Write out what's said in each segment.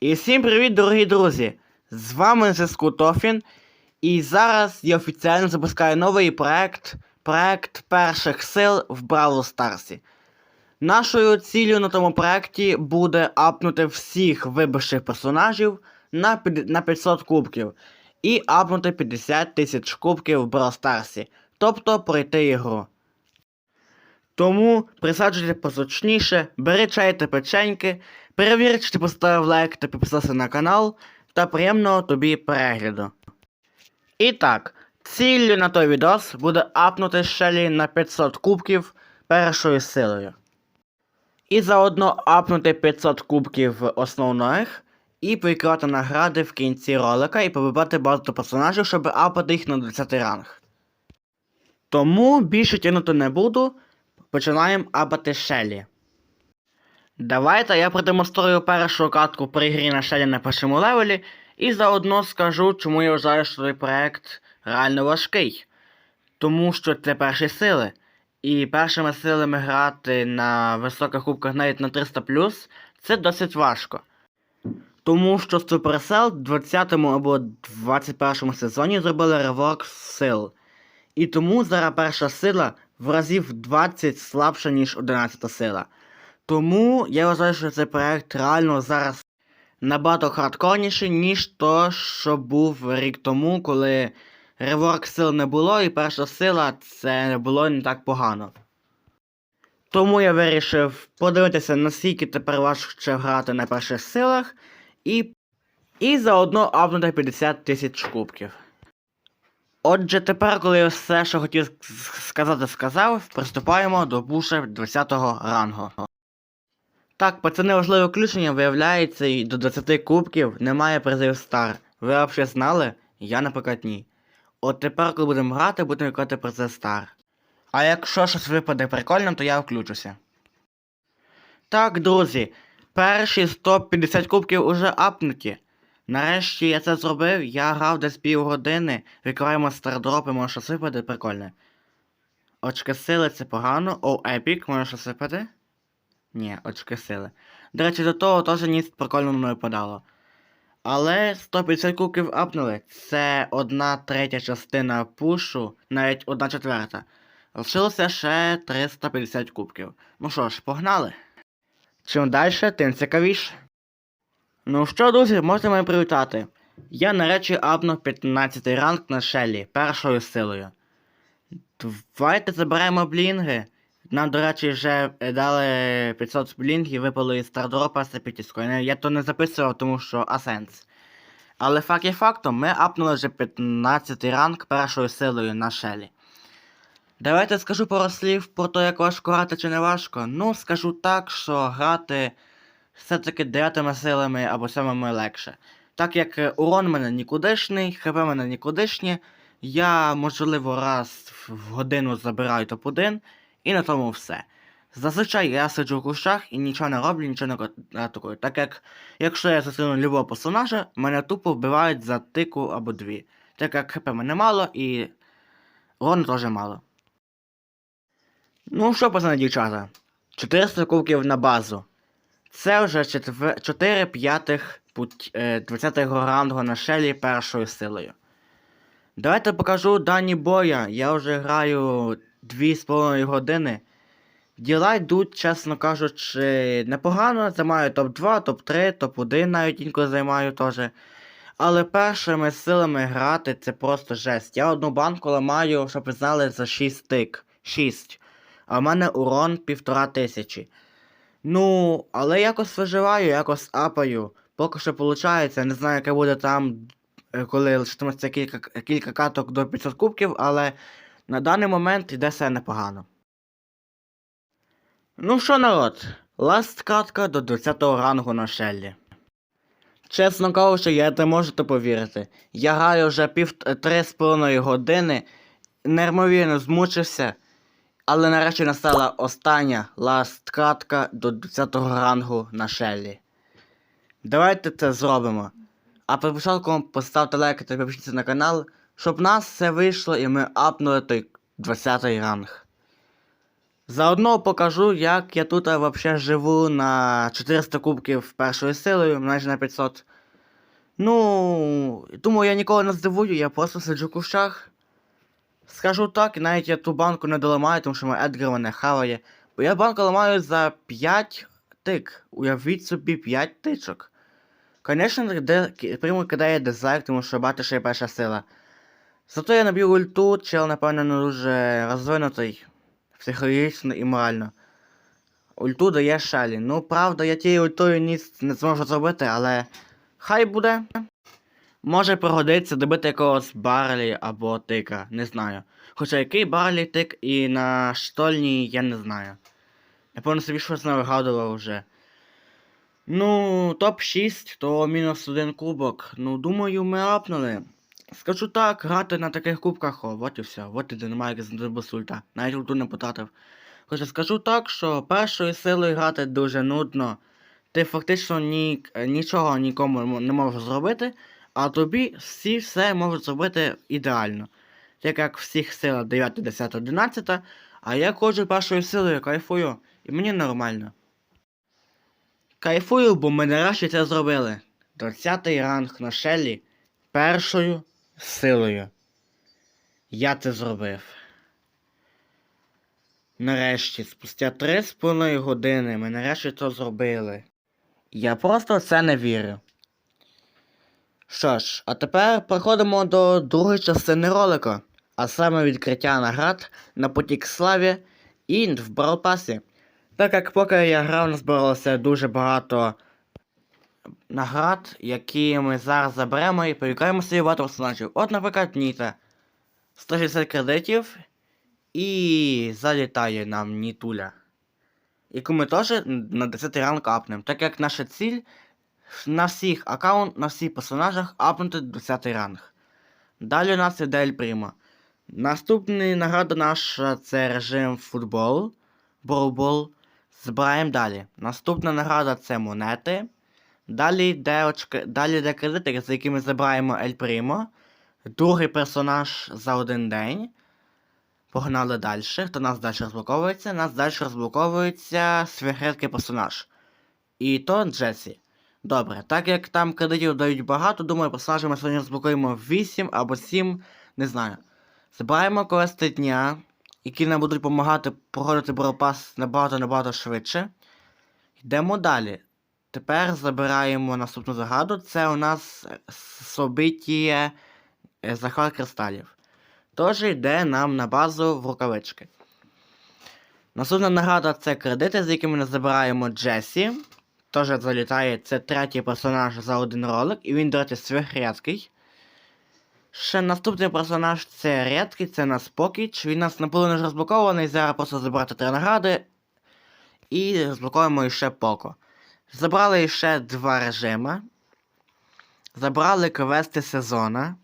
І всім привіт, дорогі друзі! З вами зв'язку Тофін. І зараз я офіційно запускаю новий проект проект перших сил в Бравл Старсі. Нашою ціллю на тому проекті буде апнути всіх вибивших персонажів на, на 500 кубків і апнути 50 тисяч кубків в Бравл Старсі, тобто пройти ігру. Тому присаджуйте позручніше, бери чай та печеньки, перевір, чи ти поставив лайк та підписався на канал, та приємного тобі перегляду. І так, ціллю на той відос буде апнути Шелі на 500 кубків першою силою. І заодно апнути 500 кубків основних і прикривати награди в кінці ролика і побивати багато персонажів, щоб апати їх на 20 ранг. Тому більше тягнути не буду. Починаємо апати Шелі. Давайте я продемонструю першу катку при грі на Шелі на першому левелі і заодно скажу, чому я вважаю, що цей проект реально важкий. Тому що це перші сили. І першими силами грати на високих кубках навіть на 300 це досить важко. Тому що Supercell в 20 або 21 сезоні зробили реворк сил. І тому зараз перша сила в разів 20 слабша, ніж 11 сила. Тому я вважаю, що цей проект реально зараз набагато хардкорніший, ніж то, що був рік тому, коли реворк сил не було, і перша сила це було не так погано. Тому я вирішив подивитися, наскільки тепер важче грати на перших силах, і, і заодно апнути 50 тисяч кубків. Отже, тепер, коли я все, що хотів сказати, сказав, приступаємо до буша 20-го рангу. Так, пацани, важливе включення, виявляється, і до 20 кубків немає призив стар. Ви взагалі знали? Я, наприклад, ні. От тепер, коли будемо грати, будемо виконувати призив стар. А якщо щось випаде прикольно, то я включуся. Так, друзі, перші 150 кубків уже апнуті. Нарешті я це зробив, я грав десь півгодини, викриваємо стардропи, може щось випаде, прикольне. Очки сили це погано. О, епік, може щось випаде? Ні, очки сили. До речі, до того теж ніс прикольно не випадало. Але 150 кубків апнули. Це одна третя частина пушу, навіть одна четверта. Лишилося ще 350 кубків. Ну що ж, погнали. Чим далі, тим цікавіше. Ну що, друзі, можете мене привітати. Я нарешті апнув 15 ранг на Шелі першою силою. Давайте заберемо блінги. Нам, до речі, вже е, дали 500 блінгів, випали із стардропа з епітіскою. Я то не записував, тому що асенс. Але факт є фактом, ми апнули вже 15 ранг першою силою на Шелі. Давайте скажу пару слів про те, як важко грати чи не важко. Ну, скажу так, що грати все-таки дев'ятими силами або сьомими легше. Так як е, урон мене нікудишний, хп мене нікудишнє, я, можливо, раз в годину забираю топ-1, і на тому все. Зазвичай я сиджу в кущах і нічого не роблю, нічого не атакую. Так як, якщо я зустріну любого персонажа, мене тупо вбивають за тику або дві. Так як хп мене мало і урон теж мало. Ну що, пацани дівчата? 400 кубків на базу. Це вже 4 п'ятих е, 20-го рангу на шелі першою силою. Давайте покажу дані боя. Я вже граю 2,5 години. Діла йдуть, чесно кажучи, непогано. Займаю топ-2, топ-3, топ-1 навіть інколи займаю теж. Але першими силами грати це просто жесть. Я одну банку ламаю, щоб ви знали, за 6 тик. 6. А в мене урон півтора тисячі. Ну, але якось виживаю, якось апаю. Поки що виходить, не знаю, яке буде там, е, коли лишитиметься кілька, кілька каток до 500 кубків, але на даний момент йде все непогано. Ну що, народ, ласт катка до 20-го рангу на Шеллі. Чесно кажучи, я не можете повірити. Я граю вже пів три з половиною години, неймовірно змучився. Але нарешті настала остання ласт катка до 20-го рангу на Шеллі. Давайте це зробимо. А перед початком поставте лайк та підпишіться на канал, щоб в нас все вийшло і ми апнули той 20-й ранг. Заодно покажу, як я тут вообще живу на 400 кубків першою силою, майже на 500. Ну, думаю, я ніколи не здивую, я просто сиджу в кущах. Скажу так, навіть я ту банку не доламаю, тому що мій Едгар мене хаває. Бо я банку ламаю за 5 тик. Уявіть собі 5 тичок. Звісно, прямо кидає дизлайк, тому що бачите, що є перша сила. Зато я наб'ю ульту, чел, напевно, не дуже розвинутий психологічно і морально. Ульту дає Шалі. Ну, правда, я тією ультою ніц не зможу зробити, але хай буде. Може пригодиться добити якогось Барлі або тика, не знаю. Хоча який Барлі тик і на штольній я не знаю. Я певно собі щось не вигадував вже. Ну, топ-6, то мінус один кубок. Ну, думаю, ми апнули. Скажу так, грати на таких кубках, о, от і все, от і немає без ульта. Навіть ульту не потратив. Хоча скажу так, що першою силою грати дуже нудно. Ти фактично ні, нічого нікому не можеш зробити, а тобі всі все можуть зробити ідеально. Так як всіх сила 9, 10, 11, а я ходжу першою силою, кайфую. І мені нормально. Кайфую, бо ми нарешті це зробили. 20 ранг на шелі першою силою. Я це зробив. Нарешті, спустя 3,5 години ми нарешті це зробили. Я просто в це не вірю. Що ж, а тепер переходимо до другої частини ролика, а саме відкриття наград на потік славі і в Pass. Так як поки я грав, назбиралося дуже багато наград, які ми зараз заберемо і повікаємо собі багато персонажів. От, наприклад, Ніта. 160 кредитів і залітає нам Нітуля. Яку ми теж на 10 ранг апнемо. Так як наша ціль на всіх аккаунт, на всіх персонажах апнути 10 ранг. Далі у нас іде Ель Прімо. Наступний награда наша це режим футбол, борбол. Збираємо далі. Наступна награда це монети. Далі йде, очки, далі йде кредити, за якими забираємо Ель Прімо. Другий персонаж за один день. Погнали далі. Хто нас далі розблоковується? Нас далі розблоковується свіхредкий персонаж. І то Джесі. Добре, так як там кредитів дають багато, думаю, персонажі ми сьогодні розблокуємо 8 або 7, не знаю. Збираємо квести дня, які нам будуть допомагати проходити Бропас набагато-набагато швидше. Йдемо далі. Тепер забираємо наступну загаду. Це у нас собиття е, захват кристалів. Тож йде нам на базу в рукавички. Наступна награда це кредити, з якими ми забираємо Джесі. Теж залітає, це третій персонаж за один ролик, і він, до речі, свихрядкий. Ще наступний персонаж це рядкий, це нас Покіч. Він нас наполовину розблокований, зараз просто забрати три награди. І розблокуємо ще Поко. Забрали ще два режими. Забрали квести сезона.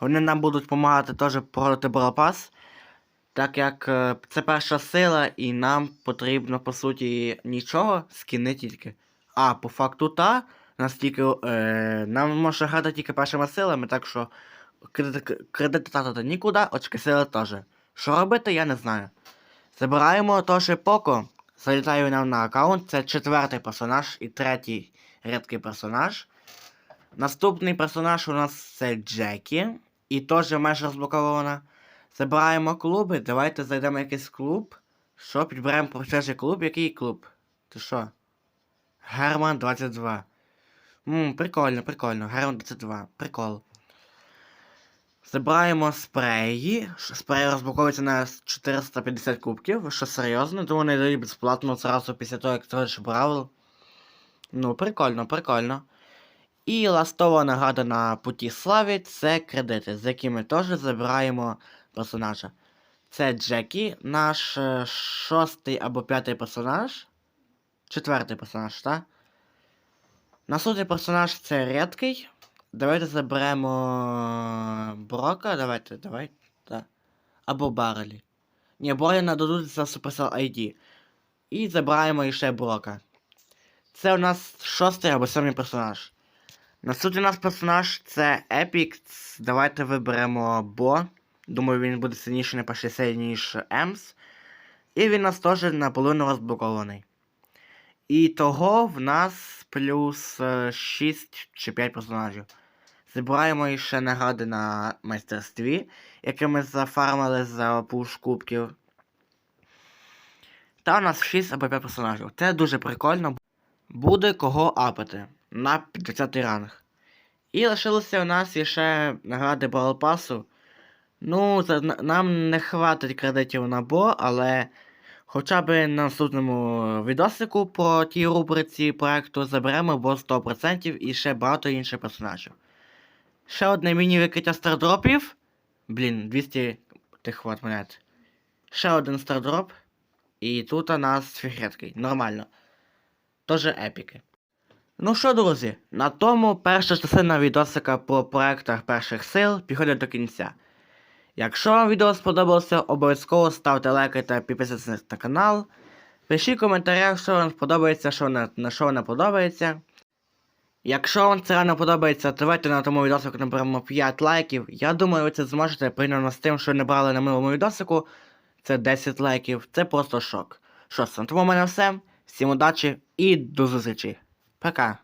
Вони нам будуть допомагати теж проти Брапас. Так як е, це перша сила, і нам потрібно, по суті, нічого, скини тільки. А, по факту та, настільки. Е, нам може грати тільки першими силами, так що кредити тратити нікуди, очки сили теж. Що робити, я не знаю. Забираємо теж Поко. Залітаю нам на аккаунт. Це четвертий персонаж і третій рідкий персонаж. Наступний персонаж у нас це Джекі. І теж майже розблокована. Забираємо клуби. Давайте зайдемо в якийсь клуб. Що, підберемо пожежний клуб? Який клуб? Ти що? Герман 22. Ммм, прикольно, прикольно. Герман 22. Прикол. Забираємо спреї. Спреї розблоковуються на 450 кубків, що серйозно, тому не дають безплатно зразу після того, як трошки бравил. Ну, прикольно, прикольно. І ластова награда на путі слави це кредити, з якими теж забираємо персонажа. Це Джекі, наш е, шостий або п'ятий персонаж. Четвертий персонаж, так? Наступний персонаж це рідкий. Давайте заберемо Брока. Давайте, давай. Так. Або Барлі. Ні, Барлі нададуть за Supercell ID. І забираємо ще Брока. Це у нас шостий або сьомий персонаж. Наступний у нас персонаж це Епік. Давайте виберемо Бо. Думаю, він буде сильніший на першій серії, ніж Емс. І він у нас теж наполовину розблокований. І того в нас плюс 6 чи 5 персонажів. Збираємо ще награди на майстерстві, яке ми зафармили за пуш кубків. Та у нас 6 або 5 персонажів. Це дуже прикольно. Буде кого апати на 50 ранг. І лишилося у нас ще награди Battle Пасу. Ну, за, нам не хватить кредитів на бо, але хоча б на наступному відосику по тій рубриці проекту заберемо бо 100% і ще багато інших персонажів. Ще одне міні-викриття стардропів. Блін, 200 тих от монет. Ще один стардроп. І тут у нас фігретки. Нормально. Тоже епіки. Ну що, друзі, на тому перша частина відосика по проектах перших сил підходить до кінця. Якщо вам відео сподобалося, обов'язково ставте лайки та підписуйтесь на канал. Пишіть в коментарях, що вам сподобається, що не, на що не подобається. Якщо вам це реально подобається, давайте на тому відосику наберемо 5 лайків. Я думаю, ви це зможете порівняно з тим, що не брали на минулому відосику. Це 10 лайків. Це просто шок. Що ж, на тому в мене все. Всім удачі і до зустрічі. Пока.